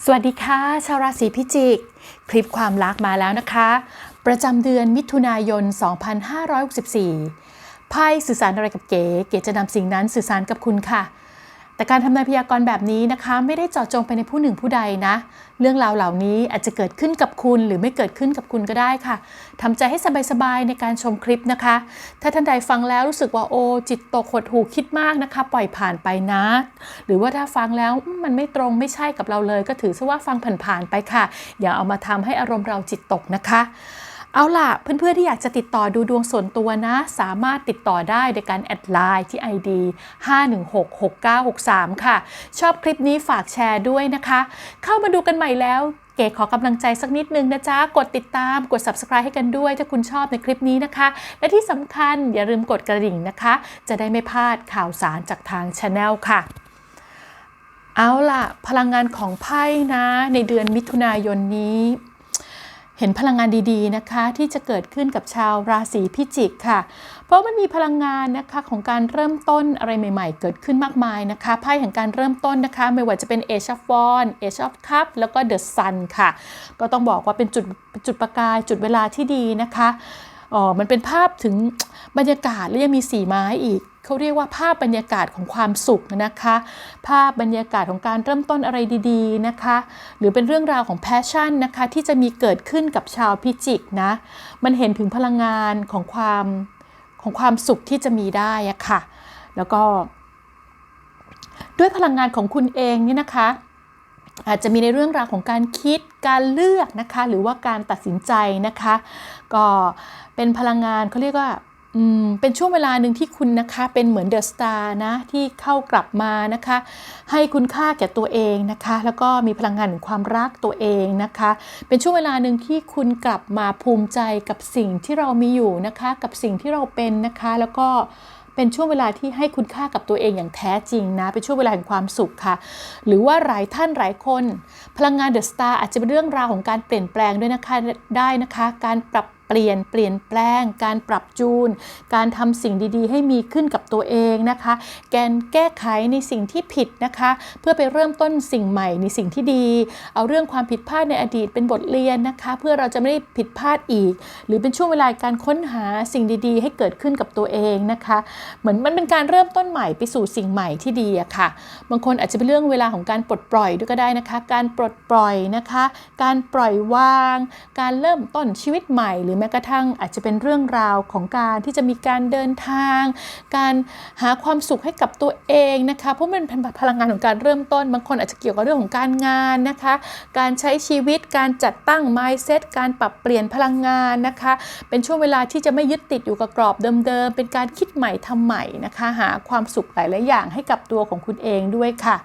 สวัสดีค่ะ ชาวราศีพิจิก คลิปความรักมาแล้วนะคะ ประจำเดือนมิถุนายน 2564ไพ่สื่อสารอะไรกับเก๋ เก๋จะนำสิ่งนั้นสื่อสารกับคุณค่ะ แต่การทำนายพยากรณ์แบบนี้นะคะไม่ได้เจาะจงไปในผู้หนึ่งผู้ใดนะ เรื่องราวเหล่านี้อาจจะเกิดขึ้นกับคุณหรือไม่เกิดขึ้นกับคุณก็ได้ค่ะทำใจให้สบายๆในการชมคลิปนะคะ ถ้าท่านใดฟังแล้วรู้สึกว่าโอ้จิตตกหดหูคิดมากนะคะ ปล่อยผ่านไปนะ หรือว่าถ้าฟังแล้วมมันไม่ตรงไม่ใช่กับเราเลย ก็ถือซะว่าฟังผ่านๆไปค่ะ อย่าเอามาทำให้อารมณ์เราจิตตกนะคะ เอาล่ะ เพื่อนๆที่อยากจะติดต่อดูดวงส่วนตัวนะ สามารถติดต่อได้โดยการแอดไลน์ที่ ID 5166963 ค่ะ ชอบคลิปนี้ฝากแชร์ด้วยนะคะ เข้ามาดูกันใหม่แล้ว เก๋ขอกำลังใจสักนิดนึงนะจ๊ะ กดติดตามกด subscribe ให้กันด้วยถ้าคุณชอบในคลิปนี้นะคะ และที่สำคัญอย่าลืมกดกระดิ่งนะคะ จะได้ไม่พลาดข่าวสารจากทางช anel ค่ะเอาล่ะ พลังงานของไพ่นะ ในเดือนมิถุนายนนี้ เห็นพลังงานดีๆนะคะที่จะเกิดขึ้นกับชาวราศีพิจิกค่ะ เพราะมันมีพลังงานนะคะของการเริ่มต้นอะไรใหม่ ๆ เกิดขึ้นมากมายนะคะไพ่แห่งการเริ่มต้นนะคะ ไม่ว่าจะเป็น Age of Wands Age of Cup แล้วก็ The Sun ค่ะ ก็ต้องบอกว่าเป็นจุดจุดประกายจุดเวลาที่ดีนะคะอ๋อมันเป็นภาพถึงบรรยากาศและยังมีสีไม้อีก เขาเรียกว่าภาพบรรยากาศของความสุขนะคะ ภาพบรรยากาศของการเริ่มต้นอะไรดีๆนะคะ หรือเป็นเรื่องราวของแพชชั่นนะคะที่จะมีเกิดขึ้นกับชาวพิจิกนะ มันเห็นถึงพลังงานของความของความสุขที่จะมีได้อะค่ะ แล้วก็ ด้วยพลังงานของคุณเองเนี่ยนะคะ อาจจะมีในเรื่องราวของการคิดการเลือกนะคะ หรือว่าการตัดสินใจนะคะ ก็เป็นพลังงานเขาเรียกว่า อืมเป็นช่วงเวลาหนึ่งที่คุณนะคะเป็นเหมือนเดอะสตาร์นะที่เข้ากลับมานะคะ ให้คุณค่าแก่ตัวเองนะคะ แล้วก็มีพลังงานของความรักตัวเองนะคะ เป็นช่วงเวลาหนึ่งที่คุณกลับมาภูมิใจกับสิ่งที่เรามีอยู่นะคะ กับสิ่งที่เราเป็นนะคะ แล้วก็เป็นช่วงเวลาที่ให้คุณค่ากับตัวเองอย่างแท้จริงนะ เป็นช่วงเวลาแห่งความสุขค่ะ หรือว่าหลายท่านหลายคน พลังงานเดอะสตาร์อาจจะเป็นเรื่องราวของการเปลี่ยนแปลงด้วยนะคะได้นะคะ การปรับ ปลี่ยนเปลี่ยนแปลง การปรับจูน การทำสิ่งดีๆ ให้มีขึ้นกับตัวเองนะคะ แการแก้ไขในสิ่งที่ผิดนะคะ เพื่อไปเริ่มต้นสิ่งใหม่ในสิ่งที่ดี เอาเรื่องความผิดพลาดในอดีตเป็นบทเรียนนะคะ เพื่อเราจะไม่ได้ผิดพลาดอีก หรือเป็นช่วงเวลาการค้นหาสิ่งดีๆ ให้เกิดขึ้นกับตัวเองนะคะ เหมือนมันเป็นการเริ่มต้นใหม่ไปสู่สิ่งใหม่ที่ดีอะค่ะ บางคนอาจจะเป็นเรื่องเวลาของการปลดปล่อยด้วยก็ได้นะคะ การปลดปล่อยนะคะ การปล่อยวาง การเริ่มต้นชีวิตใหม่หรือแม้กระทั่งอาจจะเป็นเรื่องราวของการที่จะมีการเดินทาง การหาความสุขให้กับตัวเองนะคะ เพราะมันเป็นพลังงานของการเริ่มต้น บางคนอาจจะเกี่ยวกับเรื่องของการงานนะคะ การใช้ชีวิตการจัดตั้ง mindset การปรับเปลี่ยนพลังงานนะคะ เป็นช่วงเวลาที่จะไม่ยึดติดอยู่กับกรอบเดิมๆ เป็นการคิดใหม่ทำใหม่นะคะ หาความสุขหลายๆอย่างให้กับตัวของคุณเองด้วยค่ะ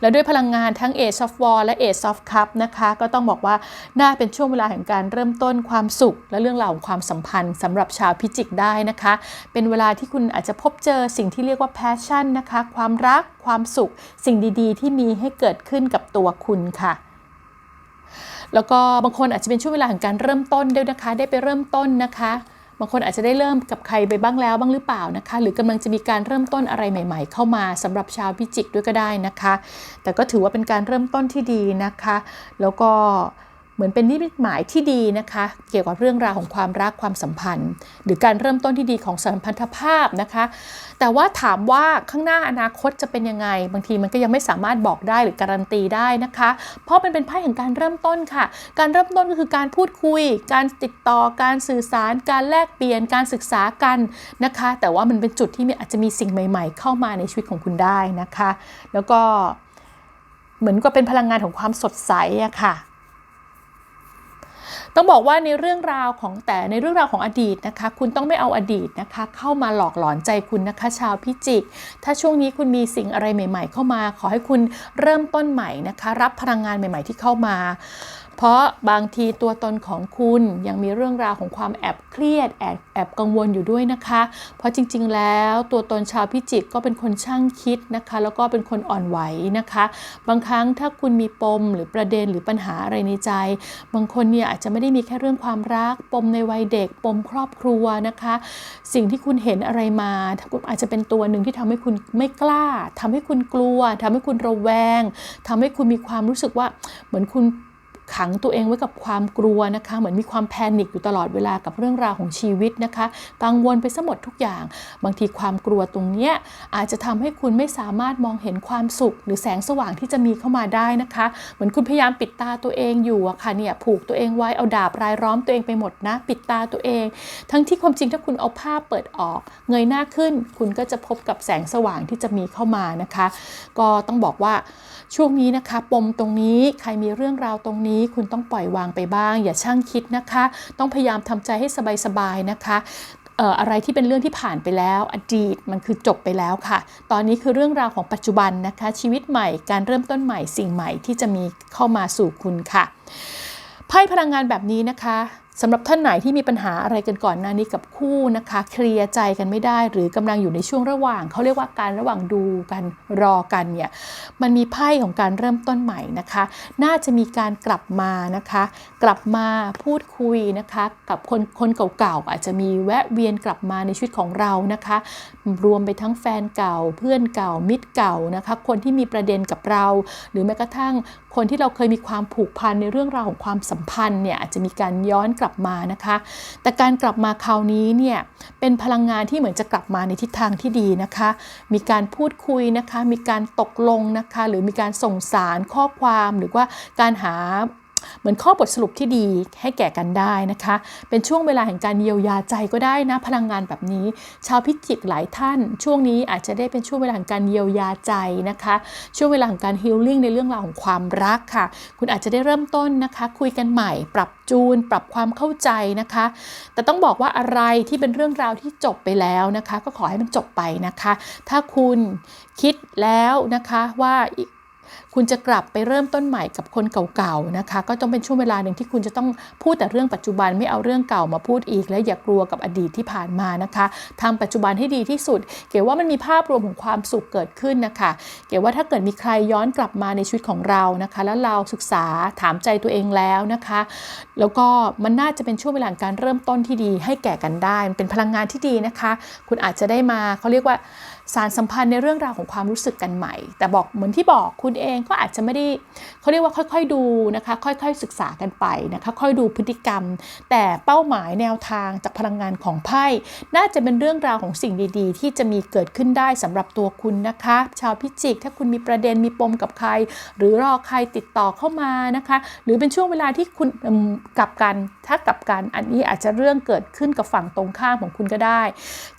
แล้วด้วยพลังงานทั้ง Age of War และ Age of Cup นะคะ ก็ต้องบอกว่าน่าเป็นช่วงเวลาแห่งการเริ่มต้นความสุข และเรื่องราวของความสัมพันธ์สำหรับชาวพิจิกได้นะคะ เป็นเวลาที่คุณอาจจะพบเจอสิ่งที่เรียกว่า passion นะคะ ความรักความสุข สิ่งดีๆ ที่มีให้เกิดขึ้นกับตัวคุณค่ะแล้วก็บางคนอาจจะเป็นช่วงเวลาแห่งการเริ่มต้นด้วยนะคะ ได้ไปเริ่มต้นนะคะ บางคนอาจจะได้เริ่มกับใครไปบ้างแล้วบ้างหรือเปล่านะคะ หรือกำลังจะมีการเริ่มต้นอะไรใหม่ ๆ เข้ามาสำหรับชาวพิจิกด้วยก็ได้นะคะ แต่ก็ถือว่าเป็นการเริ่มต้นที่ดีนะคะ แล้วก็ เหมือนเป็นนิมิตหมายที่ดีนะคะ เกี่ยวกับเรื่องราวของความรักความสัมพันธ์ หรือการเริ่มต้นที่ดีของสัมพันธภาพนะคะ แต่ว่าถามว่าข้างหน้าอนาคตจะเป็นยังไง บางทีมันก็ยังไม่สามารถบอกได้หรือการันตีได้นะคะ เพราะมันเป็นไพ่แห่งการเริ่มต้นค่ะ การเริ่มต้นก็คือการพูดคุย การติดต่อการสื่อสาร การแลกเปลี่ยนการศึกษากันนะคะ แต่ว่ามันเป็นจุดที่อาจจะมีสิ่งใหม่ ๆ เข้ามาในชีวิตของคุณได้นะคะ แล้วก็เหมือนกับเป็นพลังงานของความสดใสอะค่ะ ต้องบอกว่าในเรื่องราวของแต่ในเรื่องราวของอดีตนะคะ คุณต้องไม่เอาอดีตนะคะ เข้ามาหลอกหลอนใจคุณนะคะ ชาวพิจิก ถ้าช่วงนี้คุณมีสิ่งอะไรใหม่ ๆ เข้ามา ขอให้คุณเริ่มต้นใหม่นะคะ รับพลังงานใหม่ ๆ ที่เข้ามา เพราะบางทีตัวตนของคุณยังมีเรื่องราวของความแอบเครียดแอบแอบกังวลอยู่ด้วยนะคะ เพราะจริงๆ แล้วตัวตนชาวพิจิกก็เป็นคนช่างคิดนะคะ แล้วก็เป็นคนอ่อนไหวนะคะ บางครั้งถ้าคุณมีปมหรือประเด็นหรือปัญหาอะไรในใจ บางคนเนี่ยอาจจะไม่ได้มีแค่เรื่องความรัก ปมในวัยเด็ก ปมครอบครัวนะคะ สิ่งที่คุณเห็นอะไรมาอาจจะเป็นตัวหนึ่งที่ทำให้คุณไม่กล้าทำให้คุณกลัวทำให้คุณระแวงทำให้คุณมีความรู้สึกว่าเหมือนคุณ ขังตัวเองไว้กับความกลัวนะคะ เหมือนมีความแพนิคอยู่ตลอดเวลากับเรื่องราวของชีวิตนะคะ กังวลไปซะหมดทุกอย่าง บางทีความกลัวตรงเนี้ยอาจจะทำให้คุณไม่สามารถมองเห็นความสุข หรือแสงสว่างที่จะมีเข้ามาได้นะคะ เหมือนคุณพยายามปิดตาตัวเองอยู่อะค่ะเนี่ยผูกตัวเองไว้เอาดาบรายล้อมตัวเองไปหมดนะ ปิดตาตัวเอง ทั้งที่ความจริงถ้าคุณเอาผ้าเปิดออก เงยหน้าขึ้น คุณก็จะพบกับแสงสว่างที่จะมีเข้ามานะคะ ก็ต้องบอกว่าช่วงนี้นะคะ ปมตรงนี้ใครมีเรื่องราวตรงนี้คุณต้องปล่อยวางไปบ้าง อย่าช่างคิดนะคะ ต้องพยายามทำใจให้สบายๆนะคะอะไรที่เป็นเรื่องที่ผ่านไปแล้ว อดีตมันคือจบไปแล้วค่ะ ตอนนี้คือเรื่องราวของปัจจุบันนะคะ ชีวิตใหม่การเริ่มต้นใหม่สิ่งใหม่ที่จะมีเข้ามาสู่คุณค่ะไพ่พลังงานแบบนี้นะคะ สำหรับท่านไหนที่มีปัญหาอะไรกันก่อนหน้านี้กับคู่นะคะ เคลียร์ใจกันไม่ได้ หรือกำลังอยู่ในช่วงระหว่าง เขาเรียกว่าการระหว่างดูกันรอกันเนี่ยมันมีไพ่ของการเริ่มต้นใหม่นะคะ น่าจะมีการกลับมานะคะ กลับมาพูดคุยนะคะ กับคนคนเก่าๆอาจจะมีแวะเวียนกลับมาในชีวิตของเรานะคะ รวมไปทั้งแฟนเก่า เพื่อนเก่ามิตรเก่านะคะ คนที่มีประเด็นกับเรา หรือแม้กระทั่งคนที่เราเคยมีความผูกพันในเรื่องราวของความสัมพันธ์เนี่ยอาจจะมีการย้อนกลับมานะคะ แต่การกลับมาคราวนี้เนี่ยเป็นพลังงานที่เหมือนจะกลับมาในทิศทางที่ดีนะคะ มีการพูดคุยนะคะ มีการตกลงนะคะ หรือมีการส่งสารข้อความหรือว่าการหา เหมือนข้อบทสรุปที่ดีให้แก่กันได้นะคะ เป็นช่วงเวลาแห่งการเยียวยาใจก็ได้นะ พลังงานแบบนี้ ชาวพิจิกหลายท่าน ช่วงนี้อาจจะได้เป็นช่วงเวลาแห่งการเยียวยาใจนะคะ ช่วงเวลาของการฮีลลิ่งในเรื่องราวของความรักค่ะ คุณอาจจะได้เริ่มต้นนะคะ คุยกันใหม่ ปรับจูน ปรับความเข้าใจนะคะ แต่ต้องบอกว่าอะไรที่เป็นเรื่องราวที่จบไปแล้วนะคะ ก็ขอให้มันจบไปนะคะ ถ้าคุณคิดแล้วนะคะว่า คุณจะกลับไปเริ่มต้นใหม่กับคนเก่าๆนะคะ ก็ต้องเป็นช่วงเวลาหนึ่งที่คุณจะต้องพูดแต่เรื่องปัจจุบันไม่เอาเรื่องเก่ามาพูดอีก และอย่ากลัวกับอดีตที่ผ่านมานะคะทำปัจจุบันให้ดีที่สุด เก๋ว่ามันมีภาพรวมของความสุขเกิดขึ้นนะคะ เก๋ว่าถ้าเกิดมีใครย้อนกลับมาในชีวิตของเรานะคะ แล้วเราศึกษาถามใจตัวเองแล้วนะคะ แล้วก็มันน่าจะเป็นช่วงเวลาการเริ่มต้นที่ดีให้แก่กันได้มันเป็นพลังงานที่ดีนะคะ คุณอาจจะได้มาเขาเรียกว่า สารสัมพันธ์ในเรื่องราวของความรู้สึกกันใหม่ แต่บอกเหมือนที่บอกคุณเองก็อาจจะไม่ได้เขาเรียกว่าค่อยๆดูนะคะ ค่อยๆศึกษากันไปนะคะค่อยดูพฤติกรรม แต่เป้าหมายแนวทางจากพลังงานของไพ่น่าจะเป็นเรื่องราวของสิ่งดีๆ ที่จะมีเกิดขึ้นได้สำหรับตัวคุณนะคะ ชาวพิจิก ถ้าคุณมีประเด็นมีปมกับใคร หรือรอใครติดต่อเข้ามานะคะ หรือเป็นช่วงเวลาที่คุณกลับกันถ้ากลับกันอันนี้อาจจะเรื่องเกิดขึ้นกับฝั่งตรงข้ามของคุณก็ได้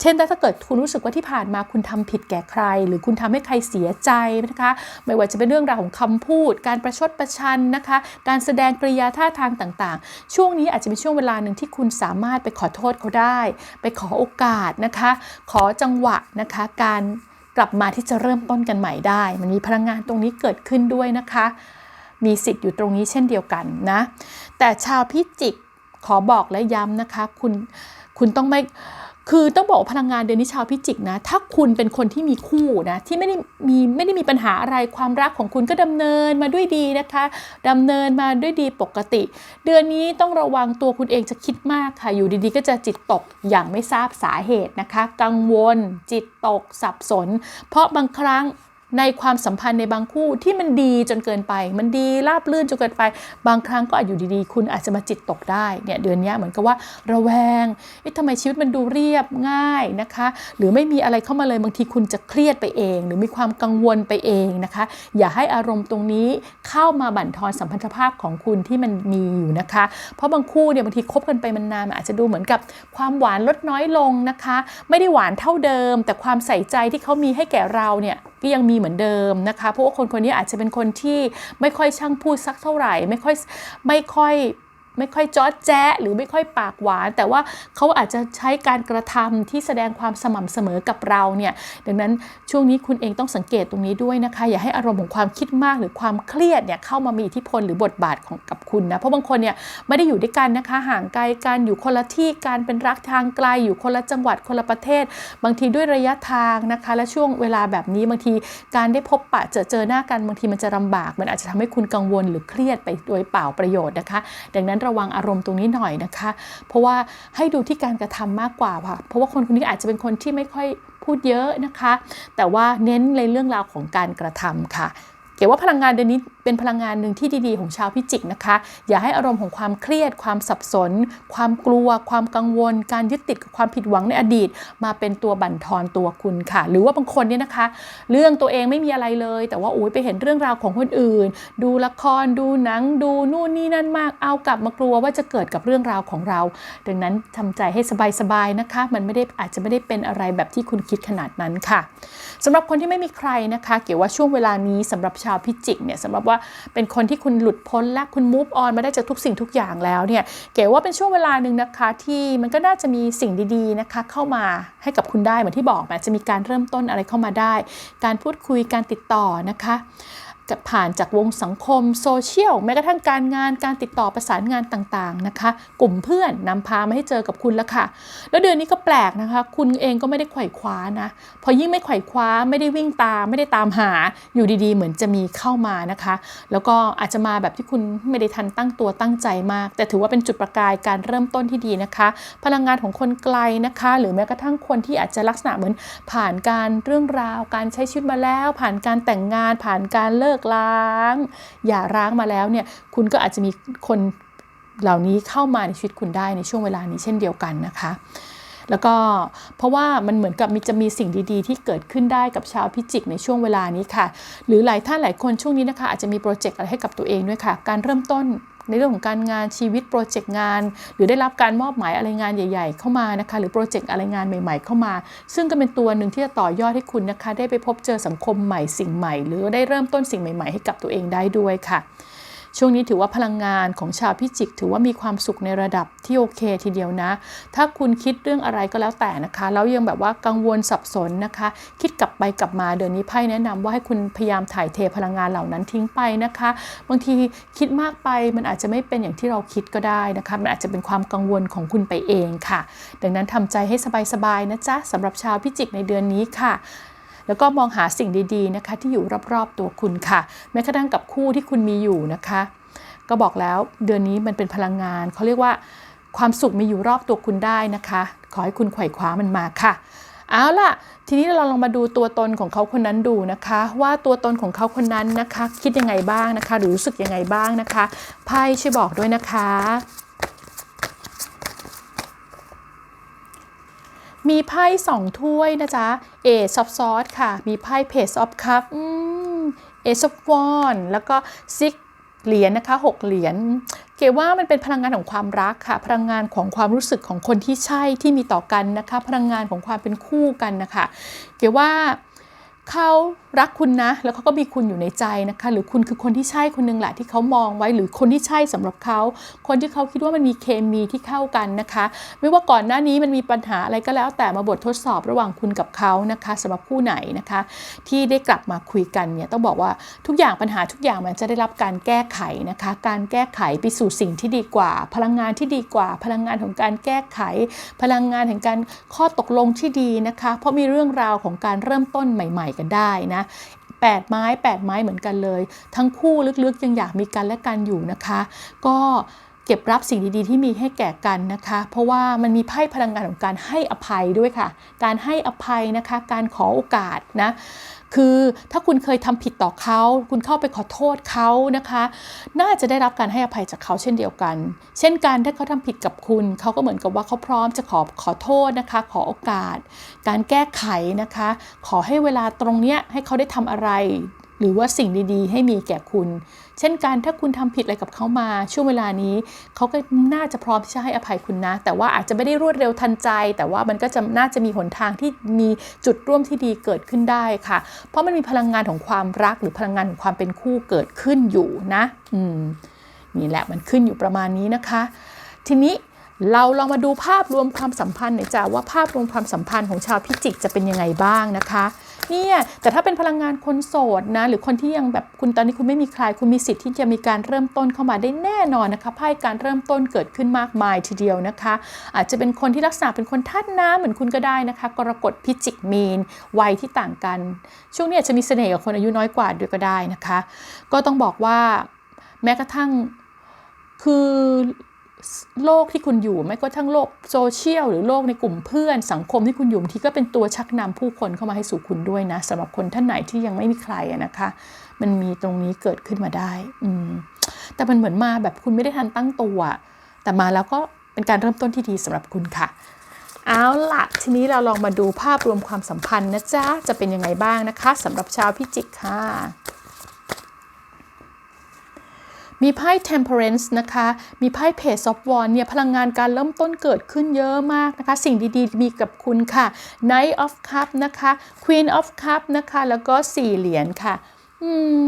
เช่นถ้าเกิดคุณรู้สึกว่าที่ผ่านมาคุณทำผิดแก่ใคร หรือคุณทำให้ใครเสียใจนะคะ ไม่ว่าจะเป็นเรื่องราวของคำพูด การประชดประชันนะคะ การแสดงกริยาท่าทางต่างๆ ช่วงนี้อาจจะเป็นช่วงเวลาหนึ่งที่คุณสามารถไปขอโทษเขาได้ ไปขอโอกาสนะคะ ขอจังหวะนะคะการกลับมาที่จะเริ่มต้นกันใหม่ได้ มันมีพลังงานตรงนี้เกิดขึ้นด้วยนะคะ มีสิทธิ์อยู่ตรงนี้เช่นเดียวกันนะ แต่ชาวพิจิกขอบอกและย้ำนะคะ คุณ คุณต้องไม่ คือต้องบอกพลังงานเดือนนี้ชาวพิจิกนะ ถ้าคุณเป็นคนที่มีคู่นะ ที่ไม่ได้มีไม่ได้มีปัญหาอะไรความรักของคุณก็ดำเนินมาด้วยดีนะคะดำเนินมาด้วยดีปกติ เดือนนี้ต้องระวังตัวคุณเองจะคิดมากค่ะ อยู่ดีๆ ก็จะจิตตกอย่างไม่ทราบสาเหตุนะคะ กังวล จิตตกสับสน เพราะบางครั้ง ในความสัมพันธ์ในบางคู่ที่มันดีจนเกินไป มันดีราบลื่นจนเกินไป บางครั้งก็อาจอยู่ดีๆ คุณอาจจะมาจิตตกได้เนี่ยเดือนนี้เหมือนกับว่าระแวงเอ๊ะทำไมชีวิตมันดูเรียบง่ายนะคะ หรือไม่มีอะไรเข้ามาเลยบางทีคุณจะเครียดไปเอง หรือมีความกังวลไปเองนะคะ อย่าให้อารมณ์ตรงนี้เข้ามาบั่นทอนสัมพันธภาพของคุณที่มันมีอยู่นะคะ เพราะบางคู่เนี่ยบางทีคบกันไปมันนานอาจจะดูเหมือนกับความหวานลดน้อยลงนะคะ ไม่ได้หวานเท่าเดิม แต่ความใส่ใจที่เขามีให้แก่เราเนี่ย ก็ยังมีเหมือนเดิมนะคะเพราะว่าคนคนนี้อาจจะเป็นคนที่ไม่ค่อยช่างพูดสักเท่าไหร่ ไม่ค่อยไม่ค่อย ไม่ค่อยจอดแจ๊ะหรือไม่ค่อยปากหวาน แต่ว่าเขาอาจจะใช้การกระทำที่แสดงความสม่ำเสมอกับเราเนี่ยดังนั้นช่วงนี้คุณเองต้องสังเกตตรงนี้ด้วยนะคะ อย่าให้อารมณ์ของความคิดมากหรือความเครียดเนี่ยเข้ามามีอิทธิพลหรือบทบาทของกับคุณนะเพราะบางคนเนี่ยไม่ได้อยู่ด้วยกันนะคะ ห่างไกลกันอยู่คนละที่การเป็นรักทางไกลอยู่คนละจังหวัดคนละประเทศ บางทีด้วยระยะทางนะคะ และช่วงเวลาแบบนี้บางทีการได้พบปะเจอเจอหน้ากันบางทีมันจะลำบาก มันอาจจะทำให้คุณกังวลหรือเครียดไปโดยเปล่าประโยชน์นะคะ ดังนั้นระวังอารมณ์ตรงนี้หน่อยนะคะ เพราะว่าให้ดูที่การกระทำมากกว่าค่ะ เพราะว่าคนคนนี้อาจจะเป็นคนที่ไม่ค่อยพูดเยอะนะคะ แต่ว่าเน้นในเรื่องราวของการกระทำค่ะ ก๋ว่าพลังงานเดือนนี้เป็นพลังงานหนึ่งที่ดีๆ ของชาวพิจิกนะคะ อย่าให้อารมณ์ของความเครียด ความสับสน ความกลัว ความกังวล การยึดติดกับความผิดหวังในอดีต มาเป็นตัวบั่นทอนตัวคุณค่ะ หรือว่าบางคนเนี่ยนะคะ เรื่องตัวเองไม่มีอะไรเลย แต่ว่าโอ้ยไปเห็นเรื่องราวของคนอื่น ดูละครดูหนังดูนู่นนี่นั่นมากเอากลับมากลัวว่าจะเกิดกับเรื่องราวของเรา ดังนั้นทำใจให้สบายๆนะคะ มันไม่ได้อาจจะไม่ได้เป็นอะไรแบบที่คุณคิดขนาดนั้นค่ะ สำหรับคนที่ไม่มีใครนะคะ เกี่ยวว่าช่วงเวลานี้สำหรับชาวพิจิกเนี่ยสำหรับว่าเป็นคนที่คุณหลุดพ้นและคุณมูฟออนมาได้จากทุกสิ่งทุกอย่างแล้วเนี่ยเกี่ยว่าเป็นช่วงเวลาหนึ่งนะคะที่มันก็น่าจะมีสิ่งดีๆนะคะเข้ามาให้กับคุณได้เหมือนที่บอกมันจะมีการเริ่มต้นอะไรเข้ามาได้ การพูดคุยการติดต่อนะคะ ผ่านจากวงสังคมโซเชียลแม้กระทั่งการงานการติดต่อประสานงานต่างๆนะคะ กลุ่มเพื่อนนำพามาให้เจอกับคุณแล้วค่ะ แล้วเดือนนี้ก็แปลกนะคะ คุณเองก็ไม่ได้ไขว่คว้านะ พอยิ่งไม่ไขว่คว้าไม่ได้วิ่งตามไม่ได้ตามหาอยู่ดีๆ เหมือนจะมีเข้ามานะคะ แล้วก็อาจจะมาแบบที่คุณไม่ได้ทันตั้งตัวตั้งใจมาก แต่ถือว่าเป็นจุดประกายการเริ่มต้นที่ดีนะคะ พลังงานของคนไกลนะคะ หรือแม้กระทั่งคนที่อาจจะลักษณะเหมือนผ่านการเรื่องราว การใช้ชีวิตมาแล้ว ผ่านการแต่งงานผ่านการเลิกล้าง อย่าร้างมาแล้วเนี่ยคุณก็อาจจะมีคนเหล่านี้เข้ามาในชีวิตคุณได้ในช่วงเวลานี้เช่นเดียวกันนะคะ แล้วก็เพราะว่ามันเหมือนกับมีจะมีสิ่งดีๆ ที่เกิดขึ้นได้กับชาวพิจิกในช่วงเวลานี้ค่ะ หรือหลายท่านหลายคนช่วงนี้นะคะอาจจะมีโปรเจกต์อะไรให้กับตัวเองด้วยค่ะ การเริ่มต้น ในเรื่องของการงานชีวิตโปรเจกต์งาน หรือได้รับการมอบหมายอะไรงานใหญ่ ๆ เข้ามานะคะ หรือโปรเจกต์อะไรงานใหม่ ๆ เข้ามา ซึ่งก็เป็นตัวหนึ่งที่จะต่อยอดให้คุณนะคะ ได้ไปพบเจอสังคมใหม่สิ่งใหม่ หรือได้เริ่มต้นสิ่งใหม่ ๆ ให้กับตัวเองได้ด้วยค่ะ ช่วงนี้ถือว่าพลังงานของชาวพิจิก ถือว่ามีความสุขในระดับที่โอเคทีเดียวนะ ถ้าคุณคิดเรื่องอะไรก็แล้วแต่นะคะแล้วยังแบบว่ากังวลสับสนนะคะ คิดกลับไปกลับมาเดือนนี้ไพ่แนะนำว่าให้คุณพยายามถ่ายเทพลังงานเหล่านั้นทิ้งไปนะคะ บางทีคิดมากไปมันอาจจะไม่เป็นอย่างที่เราคิดก็ได้นะคะ มันอาจจะเป็นความกังวลของคุณไปเองค่ะ ดังนั้นทำใจให้สบายๆนะจ๊ะสำหรับชาวพิจิกในเดือนนี้ค่ะ แล้วก็มองหาสิ่งดีๆนะคะที่อยู่รอบๆตัวคุณค่ะ แม้กระทั่งกับคู่ที่คุณมีอยู่นะคะ ก็บอกแล้วเดือนนี้มันเป็นพลังงานเขาเรียกว่าความสุขมีอยู่รอบตัวคุณได้นะคะ ขอให้คุณไขว่คว้ามันมาค่ะเอาล่ะ ทีนี้เราลองมาดูตัวตนของเขาคนนั้นดูนะคะ ว่าตัวตนของเขาคนนั้นนะคะ คิดยังไงบ้างนะคะ หรือรู้สึกยังไงบ้างนะคะไพ่ช่วยบอกด้วยนะคะ มีไพ่สองถ้วยนะจ๊ะเอซอฟซอสค่ะ มีไพ่เพจออฟคัพเอซอฟวอนแล้วก็ซิกเหรียญนะคะหกเหรียญเกว่ามันเป็นพลังงานของความรักค่ะ พลังงานของความรู้สึกของคนที่ใช่ที่มีต่อกันนะคะ พลังงานของความเป็นคู่กันนะคะ เกว่าเขา รักคุณนะ แล้วเขาก็มีคุณอยู่ในใจนะคะ หรือคุณคือคนที่ใช่คนหนึงแหละที่เขามองไว้หรือคนที่ใช่สำหรับเขา คนที่เขาคิดว่ามันมีเคมีที่เข้ากันนะคะ ไม่ว่าก่อนหน้านี้มันมีปัญหาอะไรก็แล้ว แต่มาบททดสอบระหว่างคุณกับเขานะคะสำหรับคู่ไหนนะคะ ที่ได้กลับมาคุยกันเนี่ยต้องบอกว่าทุกอย่างปัญหาทุกอย่างมันจะได้รับการแก้ไขนะคะ การแก้ไขไปสู่สิ่งที่ดีกว่า พลังงานที่ดีกว่า พลังงานของการแก้ไข พลังงานแห่งการข้อตกลงที่ดีนะคะ เพราะมีเรื่องราวของการเริ่มต้นใหม่ ๆ กันได้นะ8ไม้ 8 ไม้เหมือนกันเลย ทั้งคู่ลึกๆยังอยากมีกันและกันอยู่นะคะ ก็เก็บรับสิ่งดีๆ ที่มีให้แก่กันนะคะ เพราะว่ามันมีไพ่พลังงานของการให้อภัยด้วยค่ะ การให้อภัยนะคะ การขอโอกาสนะ คือถ้าคุณเคยทำผิดต่อเขา คุณเข้าไปขอโทษเขานะคะ น่าจะได้รับการให้อภัยจากเขาเช่นเดียวกัน เช่นกันถ้าเขาทำผิดกับคุณ เขาก็เหมือนกับว่าเขาพร้อมจะขอขอโทษนะคะ ขอโอกาส การแก้ไขนะคะ ขอให้เวลาตรงเนี้ยให้เขาได้ทำอะไร หรือว่าสิ่งดีๆ ให้มีแก่คุณ เช่นกันถ้าคุณทำผิดอะไรกับเขามาช่วงเวลานี้ เขาก็น่าจะพร้อมที่จะให้อภัยคุณนะ แต่ว่าอาจจะไม่ได้รวดเร็วทันใจ แต่ว่ามันก็จะน่าจะมีหนทางที่มีจุดร่วมที่ดีเกิดขึ้นได้ค่ะ เพราะมันมีพลังงานของความรักหรือพลังงานของความเป็นคู่เกิดขึ้นอยู่นะอืมนี่แหละมันขึ้นอยู่ประมาณนี้นะคะ ทีนี้เราลองมาดูภาพรวมความสัมพันธ์หน่อยจ้ะว่าภาพรวมความสัมพันธ์ของชาวพิจิกจะเป็นยังไงบ้างนะคะ เนี่ยแต่ถ้าเป็นพลังงานคนโสดนะหรือคนที่ยังแบบคุณตอนนี้คุณไม่มีใครคุณมีสิทธิ์ที่จะมีการเริ่มต้นเข้ามาได้แน่นอนนะคะไพ่การเริ่มต้นเกิดขึ้นมากมายทีเดียวนะคะ อาจจะเป็นคนที่ลักษณะเป็นคนธาตุน้ำเหมือนคุณก็ได้นะคะ กรกฎพิจิกมีนวัยที่ต่างกัน ช่วงนี้อาจจะมีเสน่ห์กับคนอายุน้อยกว่าด้วยก็ได้นะคะ ก็ต้องบอกว่าแม้กระทั่งคือ โลกที่คุณอยู่ไม่ก็ทั้งโลกโซเชียลหรือโลกในกลุ่มเพื่อนสังคมที่คุณอยู่บางทีก็เป็นตัวชักนำผู้คนเข้ามาให้สู่คุณด้วยนะสำหรับคนท่านไหนที่ยังไม่มีใครนะคะ มันมีตรงนี้เกิดขึ้นมาได้อืมแต่มันเหมือนมาแบบคุณไม่ได้ทันตั้งตัว แต่มาแล้วก็เป็นการเริ่มต้นที่ดีสำหรับคุณค่ะเอาละทีนี้เราลองมาดูภาพรวมความสัมพันธ์นะจ๊ะจะเป็นยังไงบ้างนะคะสำหรับชาวพิจิกค่ะ มีไพ่ Temperance นะคะ มีไพ่ Page of w a n d เนี่ยพลังงานการเริ่มต้นเกิดขึ้นเยอะมากนะคะ สิ่งดีๆ มีกับคุณค่ะ Knight of Cup นะคะ Queen of Cup นะคะ แล้วก็สี่เหรียญค่ะ อืม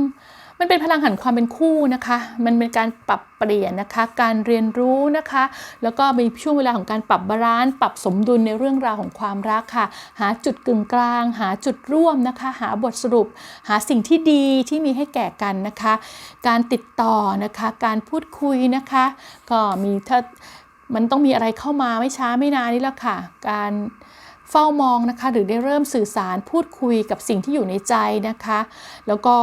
มันเป็นพลังหันความเป็นคู่นะคะ มันเป็นการปรับเปลี่ยนนะคะ การเรียนรู้นะคะ แล้วก็มีช่วงเวลาของการปรับบาลานซ์ปรับสมดุลในเรื่องราวของความรักค่ะ หาจุดกึ่งกลาง หาจุดร่วมนะคะ หาบทสรุป หาสิ่งที่ดีที่มีให้แก่กันนะคะ การติดต่อนะคะ การพูดคุยนะคะ ก็มีถ้ามันต้องมีอะไรเข้ามาไม่ช้าไม่นานนี่แหละค่ะ การ เฝ้ามองนะคะ หรือได้เริ่มสื่อสารพูดคุยกับสิ่งที่อยู่ในใจนะคะ แล้วก็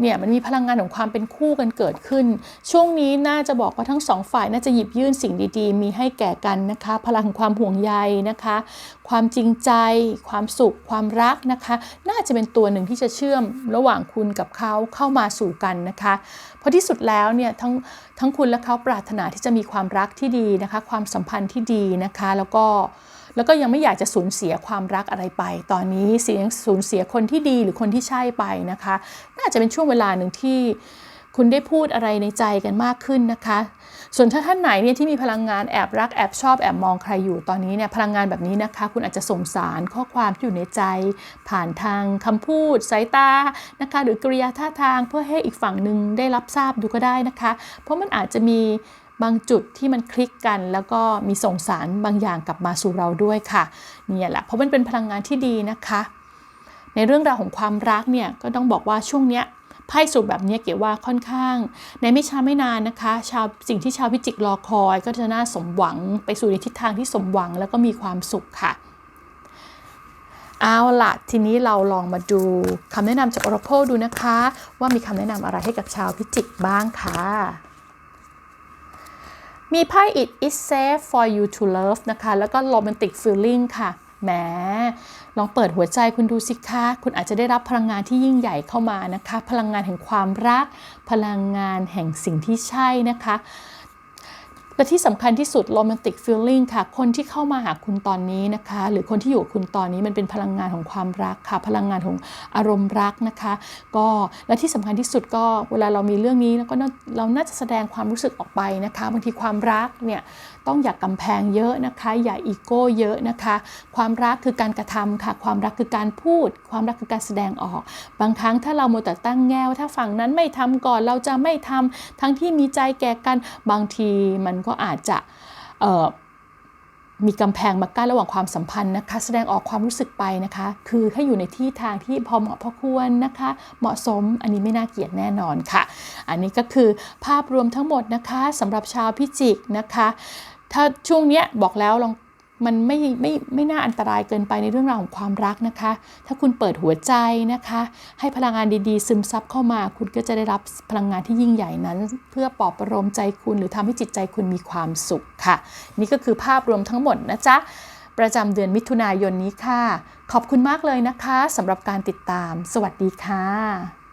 เนี่ยมันมีพลังงานของความเป็นคู่กันเกิดขึ้น ช่วงนี้น่าจะบอกว่าทั้งสองฝ่ายน่าจะหยิบยื่นสิ่งดีๆ มีให้แก่กันนะคะ พลังความห่วงใยนะคะ ความจริงใจ ความสุข ความรักนะคะ น่าจะเป็นตัวหนึ่งที่จะเชื่อมระหว่างคุณกับเขาเข้ามาสู่กันนะคะ เพราะที่สุดแล้วเนี่ยทั้งทั้งคุณและเขาปรารถนาที่จะมีความรักที่ดีนะคะ ความสัมพันธ์ที่ดีนะคะ แล้วก็ แล้วก็ยังไม่อยากจะสูญเสียความรักอะไรไป ตอนนี้เสียงสูญเสียคนที่ดีหรือคนที่ใช่ไปนะคะ น่าจะเป็นช่วงเวลาหนึ่งที่คุณได้พูดอะไรในใจกันมากขึ้นนะคะ ส่วนถ้าท่านไหนเนี่ยที่มีพลังงานแอบรักแอบชอบแอบมองใครอยู่ตอนนี้เนี่ยพลังงานแบบนี้นะคะ คุณอาจจะส่งสารข้อความที่อยู่ในใจ ผ่านทางคำพูด สายตานะคะหรือกริยาท่าทางเพื่อให้อีกฝั่งหนึ่งได้รับทราบดูก็ได้นะคะ เพราะมันอาจจะมี บางจุดที่มันคลิกกัน แล้วก็มีส่งสารบางอย่างกลับมาสู่เราด้วยค่ะนี่แหละเพราะมันเป็นพลังงานที่ดีนะคะ ในเรื่องราวของความรักเนี่ยก็ต้องบอกว่าช่วงเนี้ยไพ่สุดแบบนี้เกี่ยวว่าค่อนข้าง ในไม่ช้าไม่นานนะคะ ชาวสิ่งที่ชาวพิจิกรอคอย ก็จะน่าสมหวังไปสู่ในทิศทางที่สมหวังแล้วก็มีความสุขค่ะ เอาละทีนี้เราลองมาดูคำแนะนำจาก Oracle ดูนะคะ ว่ามีคำแนะนำอะไรให้กับชาวพิจิกบ้างค่ะ มีไพ่ It is safe for you to love นะคะ แล้วก็ romantic feeling ค่ะ แหม ลองเปิดหัวใจคุณดูสิคะ คุณอาจจะได้รับพลังงานที่ยิ่งใหญ่เข้ามานะคะ พลังงานแห่งความรัก พลังงานแห่งสิ่งที่ใช่นะคะ และที่สำคัญที่สุด romantic feeling ค่ะ คนที่เข้ามาหาคุณตอนนี้นะคะ หรือคนที่อยู่คุณตอนนี้มันเป็นพลังงานของความรักค่ะ พลังงานของอารมณ์รักนะคะ ก็และที่สำคัญที่สุดก็เวลาเรามีเรื่องนี้แล้วก็เราน่าจะแสดงความรู้สึกออกไปนะคะบางทีความรักเนี่ยต้องอย่ากกำแพงเยอะนะคะ อย่าอีโก้เยอะนะคะ ความรักคือการกระทำค่ะ ความรักคือการพูด ความรักคือการแสดงออก บางครั้งถ้าเราโมแต่ตั้งแง่ว่าถ้าฝั่งนั้นไม่ทำก่อนเราจะไม่ทำทั้งที่มีใจแก่กันบางทีมันก็อาจจะมีกำแพงมากั้นระหว่างความสัมพันธ์นะคะ แสดงออกความรู้สึกไปนะคะ คือให้อยู่ในที่ทางที่พอเหมาะพอควรนะคะ เหมาะสมอันนี้ไม่น่าเกลียดแน่นอนค่ะ อันนี้ก็คือภาพรวมทั้งหมดนะคะสำหรับชาวพิจิกนะคะ ถ้าช่วงเนี้ยบอกแล้วลอง มันไม่ไม่ไม่น่าอันตรายเกินไปในเรื่องราวของความรักนะคะ ถ้าคุณเปิดหัวใจนะคะ ให้พลังงานดีๆ ซึมซับเข้ามา คุณก็จะได้รับพลังงานที่ยิ่งใหญ่นั้น เพื่อปลอบประโลมใจคุณหรือทำให้จิตใจคุณมีความสุขค่ะ นี่ก็คือภาพรวมทั้งหมดนะจ๊ะประจำเดือนมิถุนายนนี้ค่ะ ขอบคุณมากเลยนะคะสำหรับการติดตาม สวัสดีค่ะ